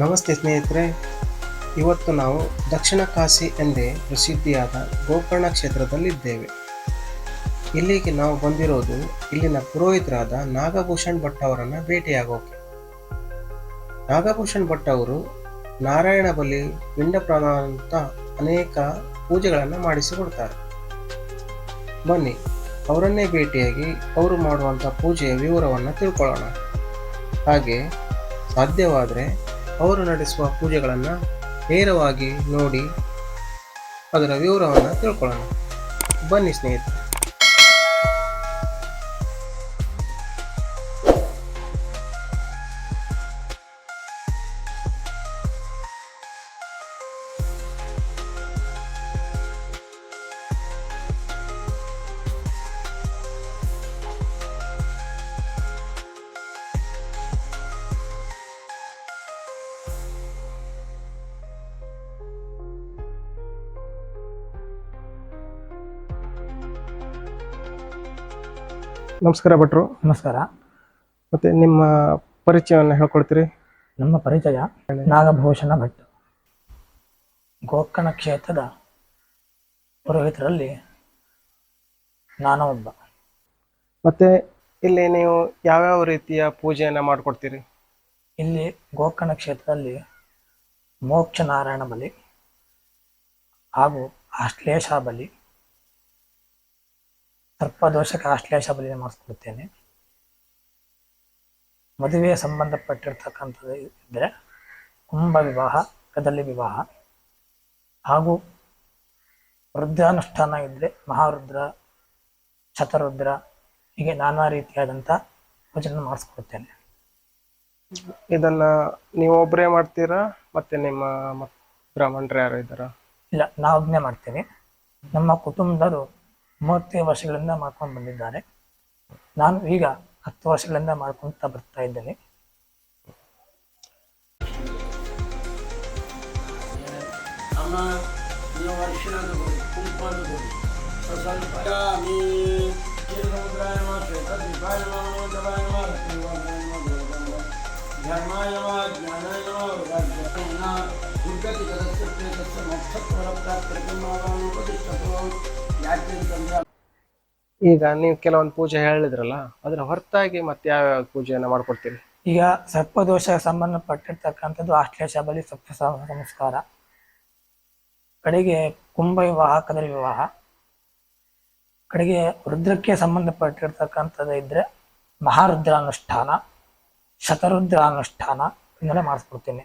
ನಮಸ್ತೆ ಸ್ನೇಹಿತರೆ, ಇವತ್ತು ನಾವು ದಕ್ಷಿಣ ಕಾಶಿ ಎಂದೇ ಪ್ರಸಿದ್ಧಿಯಾದ ಗೋಕರ್ಣ ಕ್ಷೇತ್ರದಲ್ಲಿದ್ದೇವೆ. ಇಲ್ಲಿಗೆ ನಾವು ಬಂದಿರೋದು ಇಲ್ಲಿನ ಪುರೋಹಿತರಾದ ನಾಗಭೂಷಣ್ ಭಟ್ ಅವರನ್ನು ಭೇಟಿಯಾಗೋಕೆ. ನಾಗಭೂಷಣ್ ಭಟ್ ಅವರು ನಾರಾಯಣ ಬಲಿ, ಪಿಂಡ ಪ್ರದಾನ ಅಂತ ಅನೇಕ ಪೂಜೆಗಳನ್ನು ಮಾಡಿಸಿಕೊಡ್ತಾರೆ ಬನ್ನಿ, ಅವರನ್ನೇ ಭೇಟಿಯಾಗಿ ಅವರು ಮಾಡುವಂಥ ಪೂಜೆಯ ವಿವರವನ್ನು ತಿಳ್ಕೊಳ್ಳೋಣ. ಹಾಗೆ ಸಾಧ್ಯವಾದರೆ ಅವರು ನಡೆಸುವ ಪೂಜೆಗಳನ್ನು ನೇರವಾಗಿ ನೋಡಿ ಅದರ ವಿವರವನ್ನು ತಿಳ್ಕೊಳ್ಳೋಣ. ಬನ್ನಿ ಸ್ನೇಹಿತರೆ. ನಮಸ್ಕಾರ ಭಟ್ರು. ನಮಸ್ಕಾರ. ಮತ್ತೆ ನಿಮ್ಮ ಪರಿಚಯವನ್ನು ಹೇಳ್ಕೊಡ್ತೀರಿ? ನಮ್ಮ ಪರಿಚಯ ನಾಗಭೂಷಣ ಭಟ್. ಗೋಕರ್ಣ ಕ್ಷೇತ್ರದ ಪುರೋಹಿತರಲ್ಲಿ ನಾನು ಒಬ್ಬ. ಮತ್ತೆ ಇಲ್ಲಿ ನೀವು ಯಾವ್ಯಾವ ರೀತಿಯ ಪೂಜೆಯನ್ನು ಮಾಡಿಕೊಡ್ತೀರಿ? ಇಲ್ಲಿ ಗೋಕರ್ಣ ಕ್ಷೇತ್ರದಲ್ಲಿ ಮೋಕ್ಷ ನಾರಾಯಣ ಬಲಿ ಹಾಗೂ ಆಶ್ಲೇಷ ಬಲಿ ಸರ್ಪದೋಷಕ್ಕೆ ಆಶ್ಲೇಷ ಬಲಿ ಮಾಡಿಸ್ಕೊಡ್ತೇನೆ ಮದುವೆಯ ಸಂಬಂಧಪಟ್ಟಿರ್ತಕ್ಕಂಥದ್ದು ಇದ್ದರೆ ಕುಂಭ ವಿವಾಹ ಕದಲಿ ವಿವಾಹ. ಹಾಗೂ ವೃದ್ಧಾನುಷ್ಠಾನ ಇದ್ದರೆ ಮಹಾರುದ್ರ ಶತರುದ್ರ ಹೀಗೆ ನಾನಾ ರೀತಿಯಾದಂಥ ಪೂಜೆಯನ್ನು ಮಾಡಿಸ್ಕೊಡ್ತೇನೆ ಇದನ್ನ ನೀವು ಒಬ್ಬರೇ ಮಾಡ್ತೀರಾ ಮತ್ತೆ ನಿಮ್ಮ ಬ್ರಾಹ್ಮಣರು ಯಾರು ಇದ್ದಾರಾ? ಇಲ್ಲ ನಾವೊಬ್ಬನೇ ಮಾಡ್ತೇನೆ ನಮ್ಮ ಕುಟುಂಬದವರು ಮೂವತ್ತೈದು ವರ್ಷಗಳಿಂದ ಮಾಡ್ಕೊಂಡು ಬಂದಿದ್ದಾರೆ ನಾನು ಈಗ ಹತ್ತು ವರ್ಷಗಳಿಂದ ಮಾಡ್ಕೊಂತ ಬರ್ತಾ ಇದ್ದೇನೆ ಧರ್ಮಾಯ ಜ್ಞಾನಾಯ ದುರ್ಗತಿ ಜಗತ್ಯ ಪ್ರೇತಸ್ಯ ಮೋಕ್ಷಪ್ರರ ಈಗ ನೀವು ಕೆಲವೊಂದು ಪೂಜೆ ಹೇಳಿದ್ರಲ್ಲ ಅದರ ಹೊರತಾಗಿ ಮತ್ತೆ ಯಾವ ಪೂಜೆಯನ್ನು ಮಾಡ್ಕೊಡ್ತೀರಿ? ಈಗ ಸರ್ಪದೋಷ ಸಂಬಂಧಪಟ್ಟಿರ್ತಕ್ಕಂಥದ್ದು ಆಶ್ಲೇಷ ಬಲಿ ಸಪ್ತ ನಮಸ್ಕಾರ ಕಡೆಗೆ ಕುಂಭ ವಿವಾಹ, ಕದರಿ ವಿವಾಹ. ಕಡೆಗೆ ರುದ್ರಕ್ಕೆ ಸಂಬಂಧಪಟ್ಟಿರ್ತಕ್ಕಂಥದ್ದು ಇದ್ರೆ ಮಹಾರುದ್ರ ಅನುಷ್ಠಾನ ಶತರುದ್ರ ಅನುಷ್ಠಾನ ಇದನ್ನೆಲ್ಲ ಮಾಡಿಸ್ಕೊಡ್ತೀನಿ.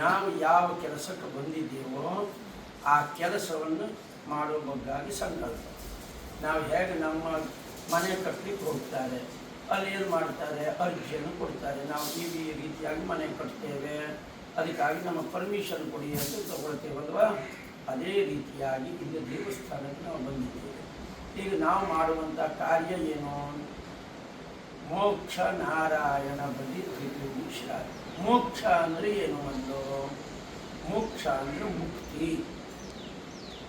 ನಾವು ಯಾವ ಕೆಲಸಕ್ಕೆ ಬಂದಿದ್ದೇವೋ ಆ ಕೆಲಸವನ್ನು ಮಾಡುವ ಬಗ್ಗಾಗಿ ಸಂಕಲ್ಪ. ನಾವು ಹೇಗೆ ನಮ್ಮ ಮನೆ ಕಟ್ಟಲಿಕ್ಕೆ ಹೋಗ್ತಾರೆ, ಅಲ್ಲಿ ಏನು ಮಾಡ್ತಾರೆ ಅರ್ಜಿಯನ್ನು ಕೊಡ್ತಾರೆ. ನಾವು ಈ ಈ ರೀತಿಯಾಗಿ ಮನೆ ಕಟ್ತೇವೆ. ಅದಕ್ಕಾಗಿ ನಮ್ಮ ಪರ್ಮಿಷನ್ ಕೊಡಿ ಅಂತ ತಗೊಳ್ತೇವಲ್ವಾ ಅದೇ ರೀತಿಯಾಗಿ ಇಲ್ಲಿ ದೇವಸ್ಥಾನಕ್ಕೆ ನಾವು ಬಂದಿದ್ದೇವೆ. ಈಗ ನಾವು ಮಾಡುವಂಥ ಕಾರ್ಯ ಏನು? ಮೋಕ್ಷ ನಾರಾಯಣ ಬಲಿ ತ್ರಿಪುರುಷ ಮೋಕ್ಷ ಅಂದರೆ ಏನು ಒಂದು ಮೋಕ್ಷ ಅಂದರೆ ಮುಕ್ತಿ.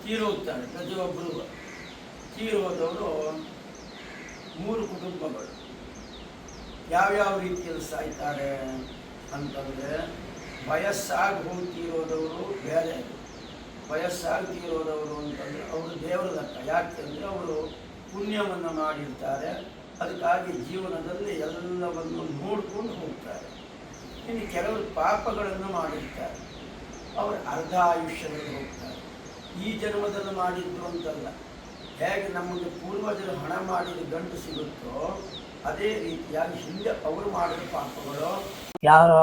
ತೀರೋಗ್ತಾರೆ ಪ್ರತಿಯೊಬ್ಬರು ತೀರೋದವರು ಮೂರು ಕುಟುಂಬಗಳು. ಯಾವ್ಯಾವ ರೀತಿಯಲ್ಲಿ ಸಾಯ್ತಾರೆ ಅಂತಂದರೆ ವಯಸ್ಸಾಗಿ ಹೋಗಿ ತೀರೋದವರು ಬೇರೆ. ವಯಸ್ಸಾಗಿ ತೀರೋದವರು ಅಂತಂದರೆ ಅವರು ದೇವರ ಲೆಕ್ಕ ಯಾಕೆಂದರೆ ಅವರು ಪುಣ್ಯವನ್ನು ಮಾಡಿರ್ತಾರೆ. ಅದಕ್ಕಾಗಿ ಜೀವನದಲ್ಲಿ ಎಲ್ಲವನ್ನು ನೋಡ್ಕೊಂಡು ಹೋಗ್ತಾರೆ. ಇನ್ನು ಕೆಲವರು ಪಾಪಗಳನ್ನು ಮಾಡಿರ್ತಾರೆ. ಅವರು ಅರ್ಧ ಆಯುಷ್ಯದಲ್ಲಿ ಹೋಗ್ತಾರೆ. ಈ ಜನ್ಮದಲ್ಲಿ ಮಾಡಿದ್ದು ಅಂತಲ್ಲ. ಹೇಗೆ ನಮಗೆ ಪೂರ್ವಜರು ಹಣ ಮಾಡಿದ ಗಂಟು ಸಿಗುತ್ತೋ, ಅದೇ ರೀತಿಯಾಗಿ ಹಿಂದೆ ಅವರು ಮಾಡಿದ ಪಾಪಗಳು. ಯಾರೋ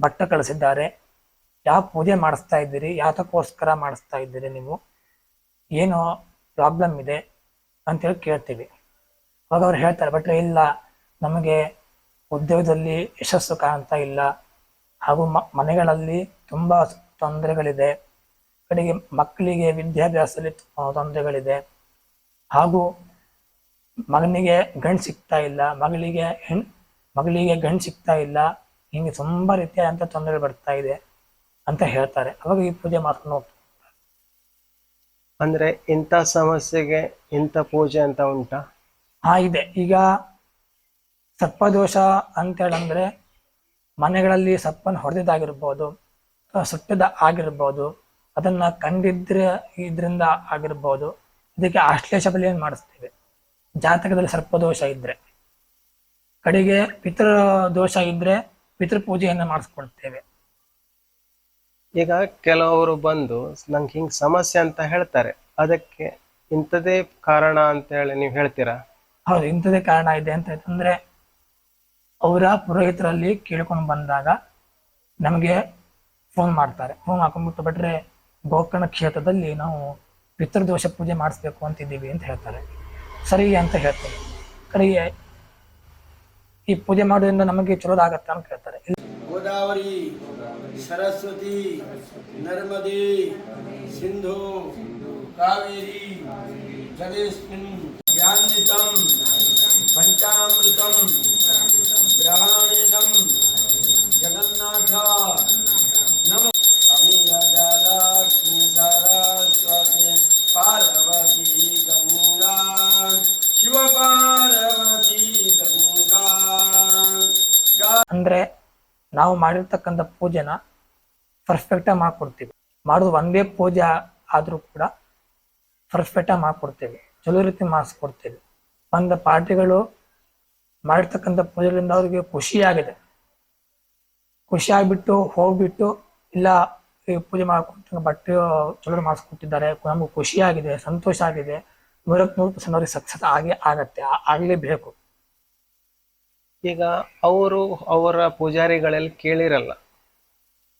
ಭಟ್ಟ ಕಳಿಸಿದ್ದಾರೆ. ಯಾವ ಪೂಜೆ ಮಾಡಿಸ್ತಾ ಇದ್ದೀರಿ? ಯಾತಕ್ಕೋಸ್ಕರ ಮಾಡಿಸ್ತಾ ಇದ್ದೀರಿ ನೀವು? ಏನೋ ಪ್ರಾಬ್ಲಮ್ ಇದೆ ಅಂತೇಳಿ ಕೇಳ್ತೀವಿ. ಅವಾಗ ಅವ್ರು ಹೇಳ್ತಾರೆ ಬಟ್ ಇಲ್ಲ, ನಮಗೆ ಉದ್ಯೋಗದಲ್ಲಿ ಯಶಸ್ಸು ಕಾಣ್ತಾ ಇಲ್ಲ. ಹಾಗೂ ಮನೆಗಳಲ್ಲಿ ತುಂಬಾ ತೊಂದರೆಗಳಿದೆ. ಕಡೆಗೆ ಮಕ್ಕಳಿಗೆ ವಿದ್ಯಾಭ್ಯಾಸದಲ್ಲಿ ತೊಂದರೆಗಳಿದೆ. ಹಾಗೂ ಮಗನಿಗೆ ಗಂಡ್ ಸಿಗ್ತಾ ಇಲ್ಲ. ಮಗಳಿಗೆ ಹೆಣ್, ಮಗಳಿಗೆ ಗಂಡ್ ಸಿಗ್ತಾ ಇಲ್ಲ. ಹಿಂಗೆ ತುಂಬಾ ರೀತಿಯಾದಂಥ ತೊಂದರೆ ಬರ್ತಾ ಇದೆ, ಅಂತ ಹೇಳ್ತಾರೆ. ಅವಾಗ ಈ ಪೂಜೆ ಮಾಡ್ಕೊಂಡು ಹೋಗ್ತಾರೆ. ಅಂದ್ರೆ ಇಂಥ ಸಮಸ್ಯೆಗೆ ಇಂಥ ಪೂಜೆ ಅಂತ ಉಂಟಾ? ಹಾ, ಇದೆ. ಈಗ ಸರ್ಪದೋಷ ಅಂತೇಳಂದ್ರೆ ಮನೆಗಳಲ್ಲಿ ಸರ್ಪನ ಹೊಡೆದಿದ್ದಾಗಿರ್ಬೋದು ಸುಟ್ಟದ ಆಗಿರ್ಬೋದು, ಅದನ್ನ ಕಂಡಿದ್ರೆ ಇದರಿಂದ ಆಗಿರ್ಬೋದು, ಇದಕ್ಕೆ ಆಶ್ಲೇಷ ಬಲಿಯನ್ನು ಮಾಡಿಸ್ತೇವೆ? ಜಾತಕದಲ್ಲಿ ಸರ್ಪದೋಷ ಇದ್ರೆ. ಕಡೆಗೆ ಪಿತೃ ದೋಷ ಇದ್ರೆ ಪಿತೃ ಪೂಜೆಯನ್ನು ಮಾಡಿಸ್ಕೊಳ್ತೇವೆ. ಈಗ ಕೆಲವರು ಬಂದು ನಂಗೆ ಹಿಂಗ್ ಸಮಸ್ಯೆ ಅಂತ ಹೇಳ್ತಾರೆ. ಅದಕ್ಕೆ ಇಂಥದೇ ಕಾರಣ ಅಂತ ಹೇಳಿ ನೀವು ಹೇಳ್ತೀರಾ? ಹೌದು ಇಂಥದೇ ಕಾರಣ ಇದೆ ಅಂತ ಅಂದ್ರೆ ಅವರ ಪುರೋಹಿತರಲ್ಲಿ ಕೇಳ್ಕೊಂಡು ಬಂದಾಗ ನಮಗೆ ಫೋನ್ ಮಾಡ್ತಾರೆ. ಫೋನ್ ಹಾಕೊಂಡ್ಬಿಟ್ಟು ಬಿಟ್ರೆ ಗೋಕರ್ಣ ಕ್ಷೇತ್ರದಲ್ಲಿ ನಾವು ಪಿತೃದೋಷ ಪೂಜೆ ಮಾಡಿಸ್ಬೇಕು ಅಂತಿದ್ದೀವಿ ಅಂತ ಹೇಳ್ತಾರೆ. ಸರಿ ಅಂತ ಹೇಳ್ತಾರೆ. ಕಡೆಗೆ, ಈ ಪೂಜೆ ಮಾಡೋದ್ರಿಂದ ನಮಗೆ ಚಲೋದಾಗತ್ತೆ ಅಂತ ಹೇಳ್ತಾರೆ ಗೋದಾವರಿ, ಸರಸ್ವತಿ, ನರ್ಮದಿ, ಸಿಂಧು, ಕಾವೇರಿ ಜಲೇಸ್ಮಿನ್ ಯಾನ್ವಿತಂ ಪಂಚಾಮೃತಂ ಗ್ರಹಾಣಿದಂ ಜಗನ್ನಾಥ ನಮ ಅಮಿಲಜಲಕ್ಷ್ಮಿ ಸರಸ್ವತಿ ಪಾರ್ವತಿ ಗಂಗಾ ಶಿವ ಪಾರ್ವತಿ ಗಂಗಾ ಅಂದ್ರೆ ನಾವು ಮಾಡಿರ್ತಕ್ಕಂಥ ಪೂಜೆನ ಪರ್ಫೆಕ್ಟ್ ಆಗಿ ಮಾಡ್ಕೊಡ್ತೀವಿ. ಮಾಡೋದು ಒಂದೇ ಪೂಜೆ ಆದ್ರೂ ಕೂಡ ಪರ್ಫೆಕ್ಟ್ ಆಗಿ ಮಾಡ್ಕೊಡ್ತೀವಿ. ಚಲೋ ರೀತಿ ಮಾಡಿಸ್ಕೊಡ್ತೀವಿ ಬಂದ ಪಾರ್ಟಿಗಳು ಮಾಡಿರ್ತಕ್ಕಂಥ ಪೂಜೆಗಳಿಂದ ಅವ್ರಿಗೆ ಖುಷಿಯಾಗಿದೆ ಖುಷಿ ಆಗ್ಬಿಟ್ಟು ಹೋಗ್ಬಿಟ್ಟು ಇಲ್ಲ, ಈ ಪೂಜೆ ಮಾಡ್ಕೊಟ್ಟು ಬಟ್ಟೆ ಚಲೋ ಮಾಡಿಸ್ಕೊಟ್ಟಿದ್ದಾರೆ ನಮ್ಗೆ ಖುಷಿಯಾಗಿದೆ ಸಂತೋಷ ಆಗಿದೆ. ನೂರಕ್ಕೆ ನೂರು ಪರ್ಸೆಂಟ್ ಅವ್ರಿಗೆ ಸಕ್ಸಸ್ ಆಗಿ ಆಗತ್ತೆ ಆಗ್ಲೇಬೇಕು. ಈಗ ಅವರು ಅವರ ಪೂಜಾರಿಗಳಲ್ಲಿ ಕೇಳಿರಲ್ಲ.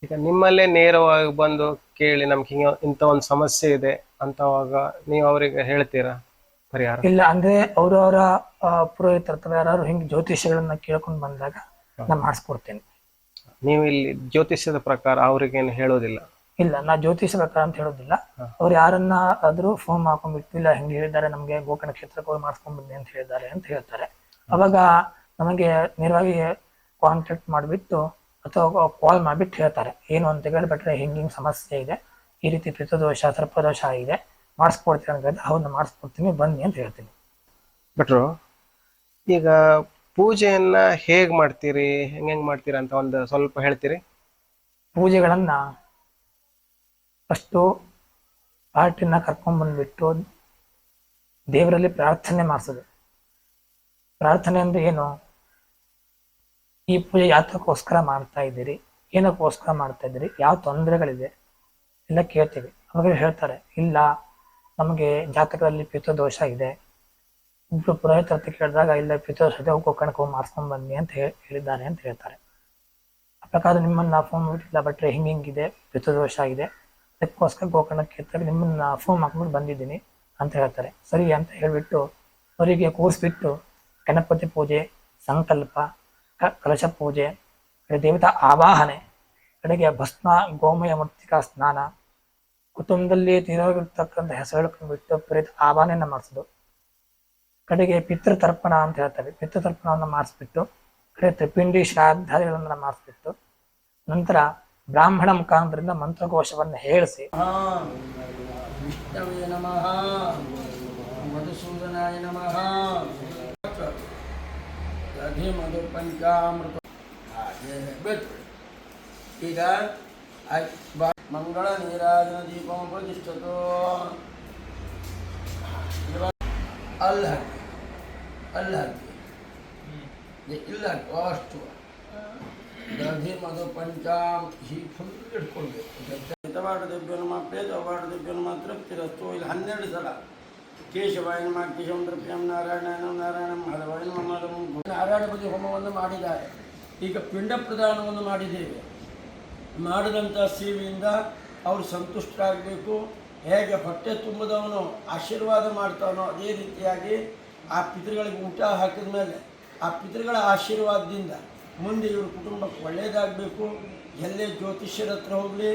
ಈಗ ನಿಮ್ಮಲ್ಲೇ ನೇರವಾಗಿ ಬಂದು ಕೇಳಿ ನಮ್ಗೆ ಹಿಂಗೆ ಇಂಥ ಒಂದು ಸಮಸ್ಯೆ ಇದೆ. ಅಂತವಾಗ ನೀವು ಅವರಿಗೆ ಹೇಳ್ತೀರಾ ಪರಿಹಾರ? ಇಲ್ಲ ಅಂದ್ರೆ ಅವರವರ ಪುರೋಹಿತರ ಅಥವಾ ಯಾರು ಹಿಂಗೆ ಜ್ಯೋತಿಷ್ಯಗಳನ್ನ ಕೇಳ್ಕೊಂಡು ಬಂದಾಗ ನಾನು ಮಾಡಿಸ್ಕೊಡ್ತೇನೆ. ನೀವು ಇಲ್ಲಿ ಜ್ಯೋತಿಷ್ಯದ ಪ್ರಕಾರ ಅವ್ರಿಗೇನು ಹೇಳೋದಿಲ್ಲ? ಇಲ್ಲ ನಾ ಜ್ಯೋತಿಷ ಪ್ರಕಾರ ಅಂತ ಹೇಳೋದಿಲ್ಲ. ಅವ್ರು ಯಾರನ್ನ ಆದ್ರೂ ಫೋನ್ ಮಾಡ್ಕೊಂಡ್ಬಿಟ್ಟು ಇಲ್ಲ ಹಿಂಗೆ ಹೇಳಿದ್ದಾರೆ ನಮಗೆ ಗೋಕರ್ಣ ಕ್ಷೇತ್ರಕ್ಕೆ ಹೋಗಿ ಮಾಡಿಸ್ಕೊಂಡ್ ಬನ್ನಿ ಅಂತ ಹೇಳಿದ್ದಾರೆ ಅಂತ ಹೇಳ್ತಾರೆ. ಅವಾಗ ನಮಗೆ ನೇರವಾಗಿ ಕಾಂಟ್ಯಾಕ್ಟ್ ಮಾಡಿಬಿಟ್ಟು ಅಥವಾ ಕಾಲ್ ಮಾಡಿಬಿಟ್ಟು ಹೇಳ್ತಾರೆ. ಏನು ಅಂತ ಹೇಳಿಬಿಟ್ರೆ ಹಿಂಗೆ ಹಿಂಗೆ ಸಮಸ್ಯೆ ಇದೆ. ಈ ರೀತಿ ಪಿತೃದೋಷ ಸರ್ಪದೋಷ ಆಗಿದೆ. ಮಾಡಿಸ್ಕೊಡ್ತೀನಿ ಅಂತ ಹೌದು ಮಾಡಿಸ್ಕೊಡ್ತೀನಿ. ಬನ್ನಿ ಅಂತ ಹೇಳ್ತೀನಿ. ಭಟ್ರು ಈಗ ಪೂಜೆಯನ್ನ ಹೇಗ್ ಮಾಡ್ತೀರಿ? ಹೆಂಗ್ ಹೆಂಗ್ ಮಾಡ್ತೀರಾ ಅಂತ ಒಂದು ಸ್ವಲ್ಪ ಹೇಳ್ತೀರಿ? ಪೂಜೆಗಳನ್ನ ಫಸ್ಟು ಪಾರ್ಟಿನ ಕರ್ಕೊಂಡ್ಬಂದ್ಬಿಟ್ಟು ದೇವರಲ್ಲಿ ಪ್ರಾರ್ಥನೆ ಮಾಡಿಸೋದು. ಪ್ರಾರ್ಥನೆ ಅಂದ್ರೆ ಏನು? ಈ ಪೂಜೆ ಯಾತಕ್ಕೋಸ್ಕರ ಮಾಡ್ತಾ ಇದ್ದೀರಿ? ಏನಕ್ಕೋಸ್ಕರ ಮಾಡ್ತಾ ಇದ್ದೀರಿ? ಯಾವ ತೊಂದರೆಗಳಿದೆ? ಎಲ್ಲ ಕೇಳ್ತೀವಿ. ಅವಾಗ ಹೇಳ್ತಾರೆ, ಇಲ್ಲ, ನಮಗೆ ಜಾತಕದಲ್ಲಿ ಪಿತೃದೋಷ ಇದೆ. ಇಬ್ರು ಪುರೋಹಿತರ ಹತ್ರ ಕೇಳಿದಾಗ, ಇಲ್ಲ ಪಿತೃದೋಷ ಇದೆ ಗೋಕರ್ಣಕ್ಕೆ ಹೋಗಿ ಮಾಡಿಸ್ಕೊಂಡ್ ಬನ್ನಿ ಅಂತ ಹೇಳಿ ಹೇಳಿದ್ದಾರೆ ಅಂತ ಹೇಳ್ತಾರೆ. ಆ ಪ್ರಕಾರ ನಿಮ್ಮನ್ನ ಫೋನ್ ಮಾಡಿಲ್ಲ ಬಟ್ರೆ ಹಿಂಗೆ ಹಿಂಗಿದೆ ಪಿತೃದೋಷ ಆಗಿದೆ ಅದಕ್ಕೋಸ್ಕರ ಗೋಕರ್ಣಕ್ಕೆ ಕ್ಷೇತ್ರ ನಿಮ್ಮನ್ನ ಫೋನ್ ಹಾಕ್ಬಿಟ್ಟು ಬಂದಿದ್ದೀನಿ ಅಂತ ಹೇಳ್ತಾರೆ. ಸರಿ ಅಂತ ಹೇಳ್ಬಿಟ್ಟು, ಅವರಿಗೆ ಕೂರಿಸ್ಬಿಟ್ಟು, ಗಣಪತಿ ಪೂಜೆ, ಸಂಕಲ್ಪ ಕಲಶ ಪೂಜೆ ದೇವತಾ ಆವಾಹನೆ, ಕಡೆಗೆ ಭಸ್ಮ, ಗೋಮಯ ಮೃತ್ತಿಕಾ ಸ್ನಾನ ಕುಟುಂಬದಲ್ಲಿ ತೀರೋಗಿರ್ತಕ್ಕಂಥ ಹೆಸರು ಬಿಟ್ಟು ಪ್ರೇತ ಆವಾಹನೆಯನ್ನ ಮಾಡಿಸೋದು. ಕಡೆಗೆ ಪಿತೃತರ್ಪಣ ಅಂತ ಹೇಳ್ತಾರೆ. ಪಿತೃತರ್ಪಣವನ್ನು ಮಾಡಿಸ್ಬಿಟ್ಟು, ಕಡೆ ತ್ರಿಪಿಂಡಿ ಶ್ರಾದ್ದಾದಿಗಳನ್ನ ಮಾಡಿಸ್ಬಿಟ್ಟು, ನಂತರ ಬ್ರಾಹ್ಮಣ ಮುಖಾಂತರದಿಂದ ಮಂತ್ರಕೋಶವನ್ನು ಹೇಳಿಸಿ. ಈಗ ಮಂಗಳ ನೀರಾಜನ ದೀಪ ಪ್ರತಿಷ್ಠತೋ. ಅಲ್ಲಿ ಹಾಕಿ ಅಲ್ಲಿ ಹಾಕಿ ಇಲ್ಲ, ಅಷ್ಟು. ದಧಿ ಮಧು ಪಂಚಾಮ್ ಹೀಗೆ ಫುಲ್ ಇಟ್ಕೊಳ್ಬೇಕು. ಹಿತವಾಡ ನಮ್ಮ ನಮ ಪ್ರೇತವಾಡ ದಿವ್ಯ ನಮ ತೃಪ್ತಿರಸ್ತು. ಇಲ್ಲಿ, ಹನ್ನೆರಡು ಸಲ. ಕೇಶವಾಯ ನಮ ಕೇಶವಂ ತೃಪ್ತಿಯಂ ನಾರಾಯಣ ನಾರಾಯಣ ಮಾಧವಾಯ ನಮ ಮಾಧವಂ ನಾರಾಯಣ ಬಗ್ಗೆ ಹೋಮವನ್ನು ಮಾಡಿದ್ದಾರೆ. ಈಗ ಪಿಂಡ ಪ್ರದಾನವನ್ನು ಮಾಡಿದ್ದೇವೆ. ಮಾಡಿದಂಥ ಸೇವೆಯಿಂದ ಅವರು ಸಂತುಷ್ಟರಾಗಬೇಕು. ಹೇಗೆ ಹೊಟ್ಟೆ ತುಂಬದವನು, ಆಶೀರ್ವಾದ ಮಾಡ್ತಾವನೋ ಅದೇ ರೀತಿಯಾಗಿ ಆ ಪಿತೃಗಳಿಗೆ ಊಟ ಹಾಕಿದ ಮೇಲೆ, ಆ ಪಿತೃಗಳ ಆಶೀರ್ವಾದದಿಂದ ಮುಂದೆ ಇವ್ರ ಕುಟುಂಬಕ್ಕೆ ಒಳ್ಳೆಯದಾಗಬೇಕು ಎಲ್ಲೇ ಜ್ಯೋತಿಷ್ಯರ ಹತ್ರ ಹೋಗಲಿ,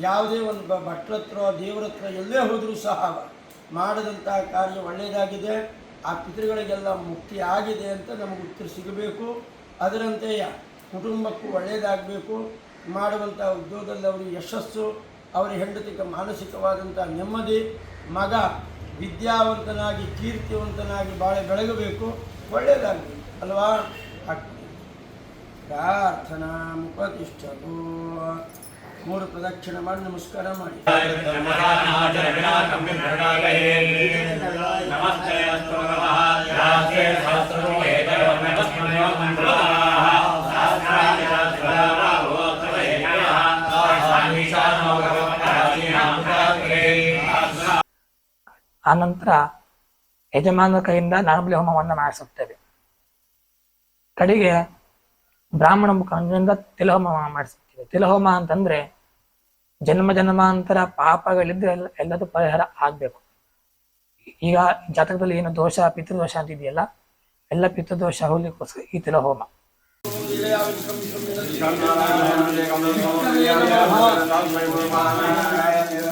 ಯಾವುದೇ ಒಂದು ಬ, ಭಟ್ರ ಹತ್ರ, ದೇವರ ಹತ್ರ ಎಲ್ಲೇ ಹೋದರೂ ಸಹ ಮಾಡಿದಂಥ ಕಾರ್ಯ ಒಳ್ಳೆಯದಾಗಿದೆ ಆ ಪಿತೃಗಳಿಗೆಲ್ಲ ಮುಕ್ತಿ ಆಗಿದೆ ಅಂತ ನಮಗೆ ಉತ್ತರ ಸಿಗಬೇಕು. ಅದರಂತೆಯೇ ಕುಟುಂಬಕ್ಕೂ ಒಳ್ಳೆಯದಾಗಬೇಕು ಮಾಡುವಂಥ ಉದ್ಯೋಗದಲ್ಲಿ ಅವರಿಗೆ ಯಶಸ್ಸು ಅವರ ಹೆಂಡತಿಗೆ ಮಾನಸಿಕವಾದಂಥ ನೆಮ್ಮದಿ ಮಗ ವಿದ್ಯಾವಂತನಾಗಿ ಕೀರ್ತಿವಂತನಾಗಿ ಭಾಳ ಬೆಳಗಬೇಕು ಒಳ್ಳೆಯದಾಗಬೇಕು ಅಲ್ವಾ ಪ್ರಾರ್ಥನಾ ಮುಖತಿಷ್ಠರು ಮೂರು ಪ್ರದಕ್ಷಿಣೆ ಮಾಡಿ ನಮಸ್ಕಾರ ಮಾಡಿ ಆನಂತರ ಯಜಮಾನ ಕೈಯಿಂದ ನರಬಲಿ ಹೋಮವನ್ನು ಮಾಡಿಸುತ್ತೇವೆ. ಕಡೆಗೆ ಬ್ರಾಹ್ಮಣ ಮುಖಂಡರಿಂದ ತಿಲಹೋಮ ಮಾಡಿಸುತ್ತೇವೆ. ತಿಲಹೋಮ ಅಂತಂದ್ರೆ ಜನ್ಮ ಜನ್ಮಾಂತರ ಪಾಪಗಳಿದ್ರೆ ಎಲ್ಲ, ಎಲ್ಲದೂ ಪರಿಹಾರ ಆಗ್ಬೇಕು. ಈಗ ಜಾತಕದಲ್ಲಿ ಏನು ದೋಷ, ಪಿತೃದೋಷ ಅಂತ ಇದೆಯಲ್ಲ, ಎಲ್ಲ ಪಿತೃದೋಷ ಹೋಗ್ಲಿಕ್ಕೋಸ್ಕರ ಈ ತಿಲಹೋಮ. ಫಲೇನ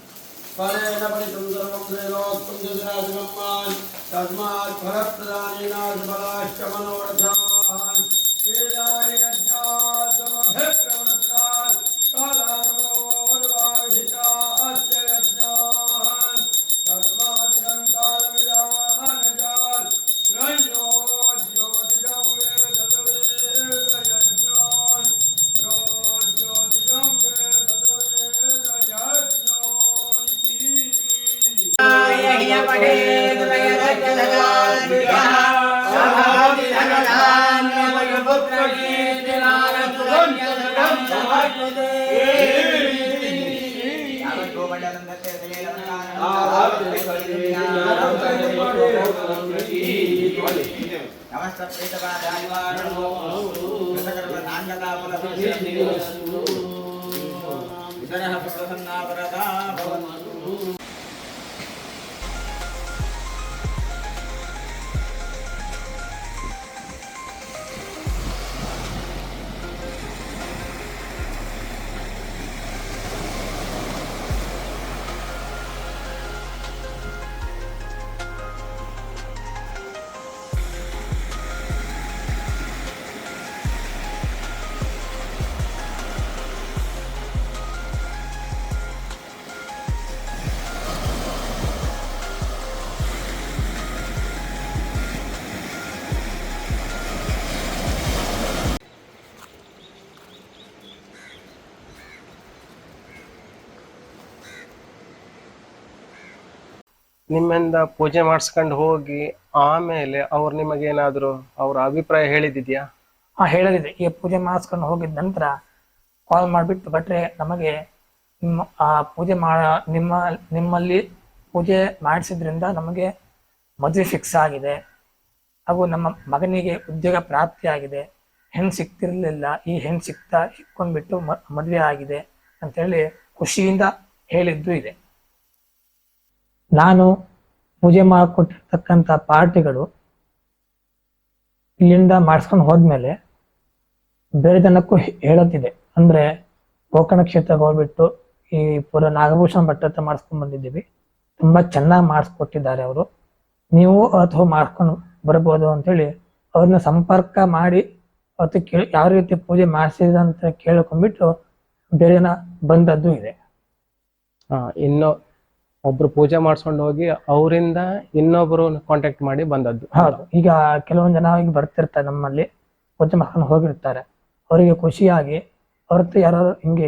फलेन परिसुन्दरमन्दिरोक्तं जतिराजगम्मान् तस्मात् फलप्रदानेनाशबलाश्च मनोरथान् वेदाय ज्ञातमभिप्र నాన్యతాపర ప్రసన్నాపరదా ನಿಮ್ಮಿಂದ ಪೂಜೆ ಮಾಡಿಸ್ಕೊಂಡು ಹೋಗಿ ಆಮೇಲೆ ಅವ್ರು ನಿಮಗೇನಾದ್ರು ಅವ್ರ ಅಭಿಪ್ರಾಯ ಹೇಳಿದಿದ್ಯಾ? ಆ ಹೇಳಲಿದೆ ಈ ಪೂಜೆ ಮಾಡಿಸ್ಕೊಂಡು ಹೋಗಿದ ನಂತರ ಕಾಲ್ ಮಾಡಿಬಿಟ್ಟು ಬಟ್ರೆ ನಮಗೆ ನಿಮ್ಮ, ಆ, ಪೂಜೆ ಮಾ, ನಿಮ್ಮ, ನಿಮ್ಮಲ್ಲಿ ಪೂಜೆ ಮಾಡಿಸಿದ್ರಿಂದ ನಮಗೆ ಮದುವೆ ಫಿಕ್ಸ್ ಆಗಿದೆ. ಹಾಗೂ ನಮ್ಮ ಮಗನಿಗೆ ಉದ್ಯೋಗ ಪ್ರಾಪ್ತಿಯಾಗಿದೆ ಹೆಣ್ಣು ಸಿಕ್ತಿರ್ಲಿಲ್ಲ ಈ ಹೆಣ್ಣು ಸಿಕ್ತಾ ಸಿಕ್ಕೊಂಡ್ಬಿಟ್ಟು ಮದುವೆ ಆಗಿದೆ ಅಂತೇಳಿ ಖುಷಿಯಿಂದ ಹೇಳಿದ್ದು ಇದೆ. ನಾನು ಪೂಜೆ ಮಾಡಿಕೊಟ್ಟಿರ್ತಕ್ಕಂಥ ಪಾರ್ಟಿಗಳು ಇಲ್ಲಿಂದ ಮಾಡಿಸ್ಕೊಂಡು ಹೋದ್ಮೇಲೆ ಬೇರೆ ಜನಕ್ಕೂ ಹೇಳತ್ತಿದೆ. ಅಂದ್ರೆ ಗೋಕರ್ಣ ಕ್ಷೇತ್ರಕ್ಕೆ ಹೋಗ್ಬಿಟ್ಟು ಈ ಪುರ ನಾಗಭೂಷಣ ಭಟ್ ಹತ್ರ ಮಾಡಿಸ್ಕೊಂಡ್ ಬಂದಿದ್ದೀವಿ. ತುಂಬಾ ಚೆನ್ನಾಗಿ ಮಾಡಿಸ್ಕೊಟ್ಟಿದ್ದಾರೆ ಅವರು. ನೀವು ಅಥವಾ ಮಾಡಿಸ್ಕೊಂಡು ಬರ್ಬೋದು ಅಂತೇಳಿ ಅವ್ರನ್ನ ಸಂಪರ್ಕ ಮಾಡಿ ಅವತ್ತು ಕೇಳಿ ಯಾವ ರೀತಿ ಪೂಜೆ ಮಾಡಿಸಿದ ಅಂತ ಕೇಳ್ಕೊಂಡ್ಬಿಟ್ಟು ಬೇರೆ ಜನ ಬಂದದ್ದು ಇದೆ. ಇನ್ನು ಒಬ್ರು ಪೂಜೆ ಮಾಡಿಸ್ಕೊಂಡು ಹೋಗಿ ಅವರಿಂದ ಇನ್ನೊಬ್ರು ಕಾಂಟ್ಯಾಕ್ಟ್ ಮಾಡಿ ಬಂದದ್ದು. ಈಗ ಕೆಲವೊಂದು ಜನ ಬರ್ತಿರ್ತಾರೆ ನಮ್ಮಲ್ಲಿ, ಪೂಜೆ ಮಾಡ್ಕೊಂಡು ಹೋಗಿರ್ತಾರೆ. ಅವರಿಗೆ ಖುಷಿಯಾಗಿ ಅವ್ರದ್ದು ಯಾರು ಹಿಂಗೆ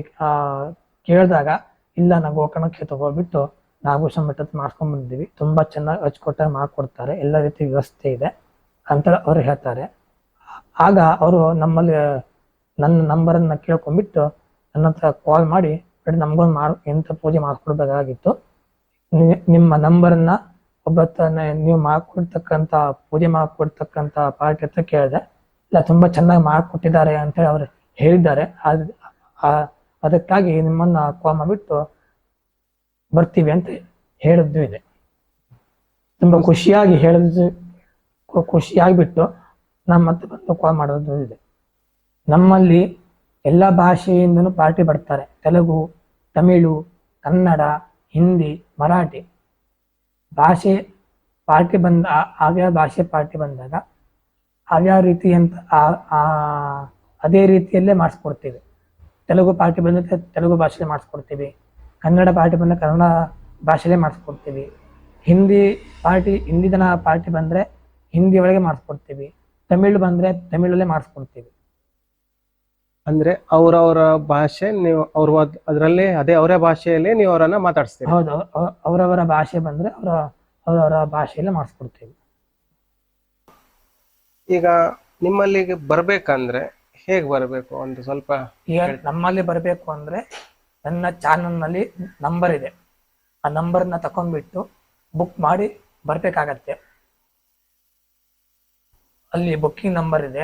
ಕೇಳಿದಾಗ, ಇಲ್ಲ ನಾವು ಗೋಕರ್ಣಕ್ಕೆ ತಗೋಬಿಟ್ಟು ನಾಗಭೂಷಣ ಹತ್ರ ಬಂದಿದ್ದೀವಿ ತುಂಬಾ ಚೆನ್ನಾಗಿ ಹಚ್ಕೊಟ್ಟಾಗ ಮಾಡ್ಕೊಡ್ತಾರೆ ಎಲ್ಲ ರೀತಿ ವ್ಯವಸ್ಥೆ ಇದೆ ಅಂತ ಅವ್ರು ಹೇಳ್ತಾರೆ. ಆಗ ಅವರು ನಮ್ಮಲ್ಲಿ, ನನ್ನ ನಂಬರನ್ನ ಕೇಳ್ಕೊಂಡ್ಬಿಟ್ಟು ನನ್ನ ಹತ್ರ ಕಾಲ್ ಮಾಡಿ ನಮ್ಗೊಂದು ಮಾಡ್, ಎಂತ ಪೂಜೆ ಮಾಡಿಕೊಡ್ಬೇಕಾಗಿತ್ತು ನಿಮ್ಮ ನಂಬರನ್ನ ಒಬ್ಬ ಹತ್ರ ನೀವು ಮಾಡ್ಕೊಡ್ತಕ್ಕಂಥ ಪೂಜೆ ಮಾಡ್ಕೊಡ್ತಕ್ಕಂಥ ಪಾರ್ಟಿ ಹತ್ರ ಕೇಳಿದೆ. ಇಲ್ಲ ತುಂಬಾ ಚೆನ್ನಾಗಿ ಮಾಡ್ಕೊಟ್ಟಿದ್ದಾರೆ ಅಂತೇಳಿ ಅವ್ರು ಹೇಳಿದ್ದಾರೆ. ಅದಕ್ಕಾಗಿ ನಿಮ್ಮನ್ನ ಕಾಲ್ ಬಿಟ್ಟು ಬರ್ತೀವಿ ಅಂತ ಹೇಳಿದ್ದು ಇದೆ. ತುಂಬಾ ಖುಷಿಯಾಗಿ ಹೇಳಿದ್ದು ಖುಷಿಯಾಗಿ ಖುಷಿಯಾಗಿಬಿಟ್ಟು ನಮ್ಮ ಮತ್ತೆ ಬಂದು ಕಾಲ್ ಮಾಡೋದು ಇದೆ. ನಮ್ಮಲ್ಲಿ ಎಲ್ಲ ಭಾಷೆಯಿಂದನೂ ಪಾರ್ಟಿ ಬರ್ತಾರೆ. ತೆಲುಗು ತಮಿಳು ಕನ್ನಡ ಹಿಂದಿ, ಮರಾಠಿ ಭಾಷೆ ಪಾರ್ಟಿ ಬಂದ ಆವ್ಯಾವ ಭಾಷೆ ಪಾರ್ಟಿ ಬಂದಾಗ ಆವ್ಯಾವ ರೀತಿ ಅಂತ ಅದೇ ರೀತಿಯಲ್ಲೇ ಮಾಡಿಸ್ಕೊಡ್ತೀವಿ. ತೆಲುಗು ಪಾರ್ಟಿ ಬಂದರೆ ತೆಲುಗು ಭಾಷೆಯಲ್ಲಿ ಮಾಡಿಸ್ಕೊಡ್ತೀವಿ. ಕನ್ನಡ ಪಾರ್ಟಿ ಬಂದರೆ ಕನ್ನಡ ಭಾಷೆಯಲ್ಲೇ ಮಾಡಿಸ್ಕೊಡ್ತೀವಿ. ಹಿಂದಿ ಪಾರ್ಟಿ ಹಿಂದಿ ಜನ ಪಾರ್ಟಿ ಬಂದರೆ ಹಿಂದಿ ಒಳಗೆ ಮಾಡಿಸ್ಕೊಡ್ತೀವಿ. ತಮಿಳು ಬಂದರೆ ತಮಿಳಲ್ಲೇ ಮಾಡಿಸ್ಕೊಡ್ತೀವಿ. ಅಂದ್ರೆ ಅವರವರ ಭಾಷೆ ನೀವು ಅವ್ರ ಅದರಲ್ಲಿ ಅದೇ ಅವರ ಭಾಷೆಯಲ್ಲಿ ನೀವು ಅವರನ್ನ ಮಾತಾಡಿಸ್ತೀರಿ. ಹೌದು ಅವರವರ ಭಾಷೆ ಬಂದ್ರೆ ಅವರ ಅವರವರ ಭಾಷೆಯಲ್ಲೇ ಮಾಡಿಸ್ಕೊಡ್ತೀವಿ. ಈಗ ನಿಮ್ಮಲ್ಲಿ ಬರ್ಬೇಕಂದ್ರೆ ಹೇಗ್ ಬರಬೇಕು? ಒಂದು ಸ್ವಲ್ಪ ಈಗ ನಮ್ಮಲ್ಲಿ ಬರಬೇಕು ಅಂದ್ರೆ ನನ್ನ ಚಾನಲ್ನಲ್ಲಿ ನಂಬರ್ ಇದೆ. ಆ ನಂಬರ್ನ ತಕೊಂಡ್ಬಿಟ್ಟು ಬುಕ್ ಮಾಡಿ ಬರ್ಬೇಕಾಗತ್ತೆ. ಅಲ್ಲಿ ಬುಕ್ಕಿಂಗ್ ನಂಬರ್ ಇದೆ.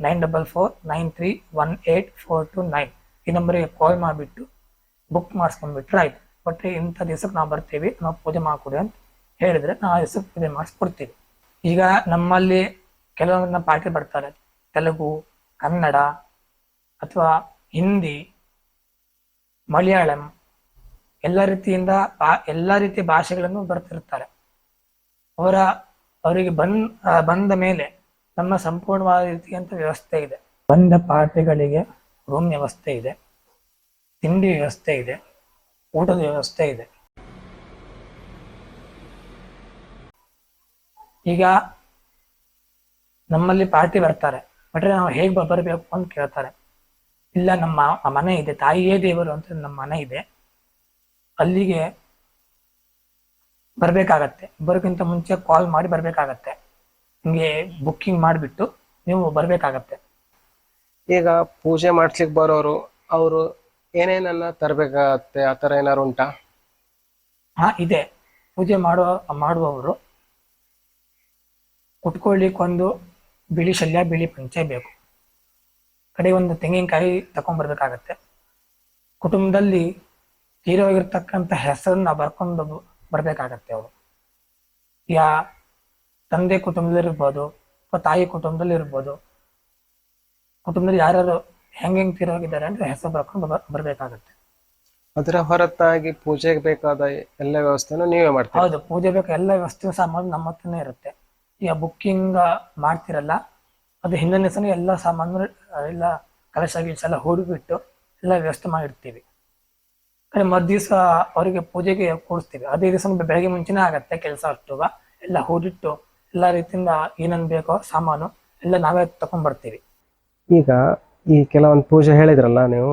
Nine double four nine three one eight four two nine. ಈ ನಂಬರಿಗೆ ಕಾಲ್ ಮಾಡಿಬಿಟ್ಟು ಬುಕ್ ಮಾಡಿಸ್ಕೊಂಡ್ಬಿಟ್ರೆ ಆಯ್ತು. ಬಟ್ ಇಂಥ ದಿವಸಕ್ಕೆ ನಾವು ಬರ್ತೀವಿ, ನಾವು ಪೂಜೆ ಮಾಡಿಕೊಡಿ ಅಂತ ಹೇಳಿದರೆ ನಾವು ಆ ದಿವಸಕ್ಕೆ ಪೂಜೆ ಮಾಡಿಸ್ಕೊಡ್ತೀವಿ. ಈಗ ನಮ್ಮಲ್ಲಿ ಕೆಲವೊಂದನ್ನ ಪಾರ್ಟಿ ಬರ್ತಾರೆ. ತೆಲುಗು, ಕನ್ನಡ ಅಥವಾ ಹಿಂದಿ, ಮಲಯಾಳಂ, ಎಲ್ಲ ರೀತಿಯಿಂದ ಬಾ- ಎಲ್ಲ ರೀತಿಯ ಭಾಷೆಗಳನ್ನು ಬರ್ತಿರ್ತಾರೆ. ಅವರ, ಅವರಿಗೆ ಬಂದ ಬಂದ ಮೇಲೆ ನಮ್ಮ ಸಂಪೂರ್ಣವಾದ ರೀತಿಯಂಥ ವ್ಯವಸ್ಥೆ ಇದೆ. ಬಂದ ಪಾರ್ಟಿಗಳಿಗೆ ರೂಮ್ ವ್ಯವಸ್ಥೆ ಇದೆ. ತಿಂಡಿ ವ್ಯವಸ್ಥೆ ಇದೆ. ಊಟದ ವ್ಯವಸ್ಥೆ ಇದೆ. ಈಗ ನಮ್ಮಲ್ಲಿ ಪಾರ್ಟಿ ಬರ್ತಾರೆ. ಬಟ್ರೆ ನಾವು ಹೇಗೆ ಬರಬೇಕು ಅಂತ ಕೇಳ್ತಾರೆ. ಇಲ್ಲ, ನಮ್ಮ ಮನೆ ಇದೆ. ತಾಯಿಯೇ ದೇವರು ಅಂತ ನಮ್ಮ ಮನೆ ಇದೆ. ಅಲ್ಲಿಗೆ ಬರಬೇಕಾಗತ್ತೆ. ಬರೋಕ್ಕಿಂತ ಮುಂಚೆ ಕಾಲ್ ಮಾಡಿ ಬರಬೇಕಾಗತ್ತೆ. ನಿಮಗೆ ಬುಕ್ಕಿಂಗ್ ಮಾಡಿಬಿಟ್ಟು ನೀವು ಬರಬೇಕಾಗತ್ತೆ. ಈಗ ಪೂಜೆ ಮಾಡ್ಸ್ಲಿಕ್ಕೆ ಬರೋರು ಅವರು ಏನೇನನ್ನ ತರಬೇಕಾಗತ್ತೆ ಆ ಥರ ಏನಾರು ಉಂಟಾ? ಹಾ ಇದೆ. ಪೂಜೆ ಮಾಡುವ ಮಾಡುವವರು ಕುಟ್ಕೊಳ್ಳಿಕ್ಕೊಂದು ಬಿಳಿ ಶಲ್ಯ ಬಿಳಿ ಪಂಚೆ ಬೇಕು. ಕಡೆ ಒಂದು ತೆಂಗಿನಕಾಯಿ ತಗೊಂಡ್ಬರ್ಬೇಕಾಗತ್ತೆ ಕುಟುಂಬದಲ್ಲಿ ತೀರೋಗಿರ್ತಕ್ಕಂಥ ಹೆಸರನ್ನ ಬರ್ಕೊಂಡು ಬರ್ಬೇಕಾಗತ್ತೆ ಅವರು. ಯಾ ತಂದೆ ಕುಟುಂಬದಲ್ಲಿರ್ಬೋದು ಅಥವಾ ತಾಯಿ ಕುಟುಂಬದಲ್ಲಿ ಇರ್ಬೋದು ಕುಟುಂಬದಲ್ಲಿ ಯಾರ್ಯಾರು ಹೆಂಗೆ ಹೆಂಗೆ ತಿರೋಗಿದ್ದಾರೆ ಅಂತ ಹೆಸರು ಬರ್ಕೊಂಡು ಬರಬೇಕಾಗುತ್ತೆ. ಅದರ ಹೊರತಾಗಿ ಪೂಜೆಗೆ ಬೇಕಾದ ಎಲ್ಲ ವ್ಯವಸ್ಥೆನೂ ನೀವೇ ಮಾಡ್ತೀರಾ? ಹೌದು ಪೂಜೆ ಬೇಕು ಎಲ್ಲ ವ್ಯವಸ್ಥೆ ಸಾಮಾನು ನಮ್ಮ ಹತ್ರನೇ ಇರುತ್ತೆ. ಈಗ ಬುಕ್ಕಿಂಗ್ ಮಾಡ್ತಿರಲ್ಲ ಅದು ಹಿಂದಿನ ದಿವಸನೇ ಎಲ್ಲ ಸಾಮಾನು ಎಲ್ಲ ಕಲಶ ಗಿಲಶ ಎಲ್ಲ ಹೂಡಿಬಿಟ್ಟು ಎಲ್ಲ ವ್ಯವಸ್ಥೆ ಮಾಡಿರ್ತೀವಿ. ಕಡೆ ಮರು ದಿವಸ ಅವರಿಗೆ ಪೂಜೆಗೆ ಕೂಡಿಸ್ತೀವಿ. ಅದೇ ದಿವಸ ಬೆಳಗ್ಗೆ ಮುಂಚೆನೇ ಆಗತ್ತೆ ಕೆಲಸ ಅಷ್ಟು ಎಲ್ಲ ಹೂಡಿಟ್ಟು ಎಲ್ಲ ರೀತಿಯಿಂದ ಏನೇನು ಬೇಕೋ ಸಾಮಾನು ಎಲ್ಲ ನಾವೇ ತಗೊಂಡ್ಬರ್ತೀವಿ. ಈಗ ಈ ಕೆಲವೊಂದು ಪೂಜೆ ಹೇಳಿದ್ರಲ್ಲ ನೀವು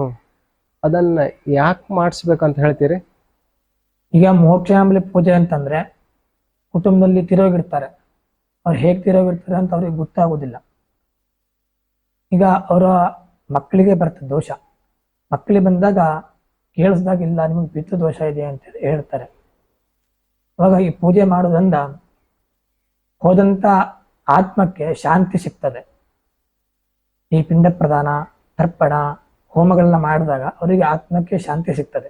ಅದನ್ನ ಯಾಕೆ ಮಾಡಿಸ್ಬೇಕಂತ ಹೇಳ್ತೀರಿ? ಈಗ ಮೋಕ್ಷಾಂಬಲಿ ಪೂಜೆ ಅಂತಂದ್ರೆ ಕುಟುಂಬದಲ್ಲಿ ತಿರೋಗಿರ್ತಾರೆ. ಅವ್ರು ಹೇಗೆ ತಿರೋಗಿರ್ತಾರೆ ಅಂತ ಅವ್ರಿಗೆ ಗೊತ್ತಾಗೋದಿಲ್ಲ. ಈಗ ಅವರ ಮಕ್ಕಳಿಗೆ ಬರ್ತದೆ ದೋಷ. ಮಕ್ಕಳಿಗೆ ಬಂದಾಗ ಕೇಳಿಸ್ದಾಗ ಇಲ್ಲ ನಿಮಗೆ ಪಿತೃ ದೋಷ ಇದೆ ಅಂತ ಹೇಳ್ತಾರೆ. ಅವಾಗ ಈ ಪೂಜೆ ಮಾಡೋದ್ರಿಂದ ಹೋದಂತ ಆತ್ಮಕ್ಕೆ ಶಾಂತಿ ಸಿಗ್ತದೆ. ಈ ಪಿಂಡ ಪ್ರದಾನ ತರ್ಪಣ, ಹೋಮಗಳನ್ನ ಮಾಡಿದಾಗ ಅವರಿಗೆ ಆತ್ಮಕ್ಕೆ ಶಾಂತಿ ಸಿಗ್ತದೆ.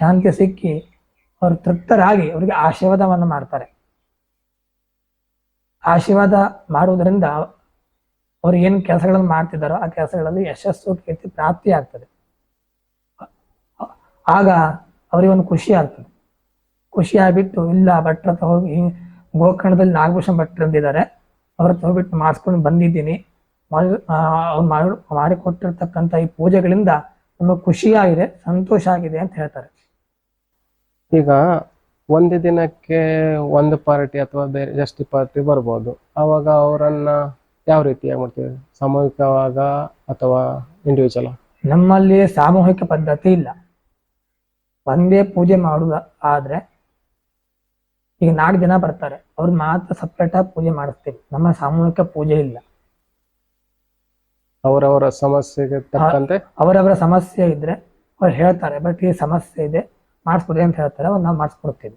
ಶಾಂತಿ ಸಿಕ್ಕಿ ಅವರು ತೃಪ್ತರಾಗಿ ಅವರಿಗೆ ಆಶೀರ್ವಾದವನ್ನು ಮಾಡ್ತಾರೆ. ಆಶೀರ್ವಾದ ಮಾಡುವುದರಿಂದ ಅವ್ರು ಏನು ಕೆಲಸಗಳನ್ನು ಮಾಡ್ತಿದ್ದಾರೋ ಆ ಕೆಲಸಗಳಲ್ಲಿ ಯಶಸ್ಸು, ಕೀರ್ತಿ, ಪ್ರಾಪ್ತಿ ಆಗ್ತದೆ. ಆಗ ಅವರಿಗೆ ಒಂದು ಖುಷಿ ಆಗ್ತದೆ. ಖುಷಿ ಆಗ್ಬಿಟ್ಟು, ಇಲ್ಲ ಭಟ್ರ ಹೋಗಿ ಗೋಕರ್ಣದಲ್ಲಿ ನಾಗಭೂಷಣ ಭಟ್ರು ಅಂದಿದ್ದಾರೆ ಅವ್ರ ಹೋಗ್ಬಿಟ್ಟು ಮಾಡಿಸ್ಕೊಂಡು ಬಂದಿದ್ದೀನಿ. ಅವ್ರು ಮಾಡಿ ಮಾಡಿಕೊಟ್ಟಿರ್ತಕ್ಕಂಥ ಈ ಪೂಜೆಗಳಿಂದ ತುಂಬ ಖುಷಿಯಾಗಿದೆ ಸಂತೋಷ ಆಗಿದೆ ಅಂತ ಹೇಳ್ತಾರೆ. ಈಗ ಒಂದು ದಿನಕ್ಕೆ ಒಂದು ಪಾರ್ಟಿ ಅಥವಾ ಬೇರೆ ಜಾಸ್ತಿ ಪಾರ್ಟಿ ಬರ್ಬೋದು. ಅವಾಗ ಅವರನ್ನ ಯಾವ ರೀತಿಯಾಗಿ ಮಾಡ್ತೀವಿ ಸಾಮೂಹಿಕವಾಗ ಅಥವಾ ಇಂಡಿವಿಜುವಲ್ ನಮ್ಮಲ್ಲಿ ಸಾಮೂಹಿಕ ಪದ್ಧತಿ ಇಲ್ಲ. ಒಂದೇ ಪೂಜೆ ಮಾಡುವ ಆದ್ರೆ ಈಗ ನಾಲ್ಕು ಜನ ಬರ್ತಾರೆ ಅವ್ರು ಮಾತ್ರ ಸಪ್ರೇಟ್ ಆಗಿ ಪೂಜೆ ಮಾಡಿಸ್ತೀವಿ. ನಮ್ಮ ಸಾಮೂಹಿಕ ಪೂಜೆ ಇಲ್ಲ. ಅವರವರ ಸಮಸ್ಯೆಗೆ ತಕ್ಕಂತೆ? ಅವರವರ ಸಮಸ್ಯೆ ಇದ್ರೆ ಅವ್ರು ಹೇಳ್ತಾರೆ ಬಟ್ ಈ ಸಮಸ್ಯೆ ಇದೆ ಮಾಡಿಸ್ಕೊಡಿ ಅಂತ ಹೇಳ್ತಾರೆ ಅವ್ರು ನಾವು ಮಾಡಿಸ್ಕೊಡ್ತೀವಿ.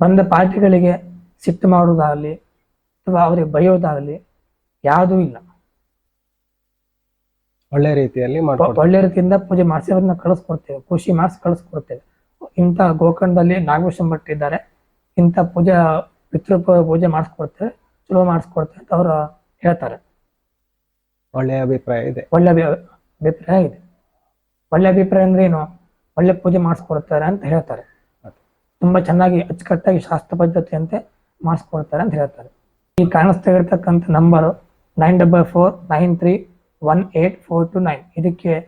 ಬಂದ ಪಾರ್ಟಿಗಳಿಗೆ ಸಿಟ್ಟು ಮಾಡೋದಾಗಲಿ ಅಥವಾ ಅವರಿಗೆ ಬೈಯೋದಾಗಲಿ ಯಾವುದೂ ಇಲ್ಲ. ಒಳ್ಳೆ ರೀತಿಯಲ್ಲಿ ಒಳ್ಳೆ ರೀತಿಯಿಂದ ಪೂಜೆ ಮಾಡಿಸಿ ಅವ್ರನ್ನ ಕಳಿಸ್ಕೊಡ್ತೇವೆ ಖುಷಿ ಮಾಡಿಸಿ ಕಳಿಸ್ಕೊಡ್ತೇವೆ. ಇಂಥ ಗೋಕರ್ಣದಲ್ಲಿ ನಾಗಭೂಷಣ ಭಟ್ ಇದ್ದಾರೆ ಇಂಥ ಪೂಜೆ ಪಿತೃ ಪೂಜೆ ಮಾಡಿಸ್ಕೊಡ್ತೇವೆ ಚಲೋ ಮಾಡಿಸ್ಕೊಡ್ತೇವೆ ಅಂತ ಅವರು ಹೇಳ್ತಾರೆ. ಒಳ್ಳೆಯ ಅಭಿಪ್ರಾಯ ಇದೆ. ಒಳ್ಳೆ ಅಭಿ- ಅಭಿಪ್ರಾಯ ಇದೆ. ಒಳ್ಳೆ ಅಭಿಪ್ರಾಯ ಅಂದ್ರೆ ಏನು? ಒಳ್ಳೆ ಪೂಜೆ ಮಾಡಿಸ್ಕೊಡ್ತಾರೆ ಅಂತ ಹೇಳ್ತಾರೆ. ತುಂಬಾ ಚೆನ್ನಾಗಿ ಅಚ್ಚುಕಟ್ಟಾಗಿ ಶಾಸ್ತ್ರ ಪದ್ಧತಿಯಂತೆ ಮಾಡಿಸ್ಕೊಡ್ತಾರೆ ಅಂತ ಹೇಳ್ತಾರೆ. ಈ ಕಾಣಿಸ್ತಾ ಇರತಕ್ಕಂಥ number nine double four nine three one eight four two nine. ಇದಕ್ಕೆ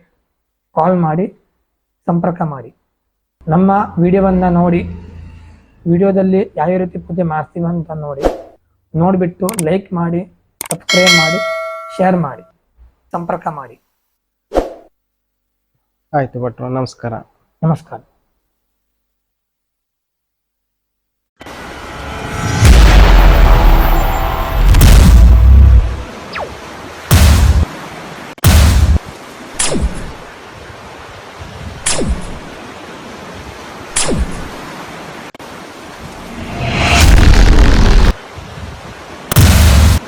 ಕಾಲ್ ಮಾಡಿ ಸಂಪರ್ಕ ಮಾಡಿ. ನಮ್ಮ ವಿಡಿಯೋವನ್ನು ನೋಡಿ ವಿಡಿಯೋದಲ್ಲಿ ಯಾವ ರೀತಿ ಪೂಜೆ ಮಾಡ್ತೀವಿ ಅಂತ ನೋಡಿ ನೋಡಿಬಿಟ್ಟು ಲೈಕ್ ಮಾಡಿ ಸಬ್ಸ್ಕ್ರೈಬ್ ಮಾಡಿ ಶೇರ್ ಮಾಡಿ ಸಂಪರ್ಕ ಮಾಡಿ. ಆಯ್ತು ಭಟ್ರು ನಮಸ್ಕಾರ. ನಮಸ್ಕಾರ.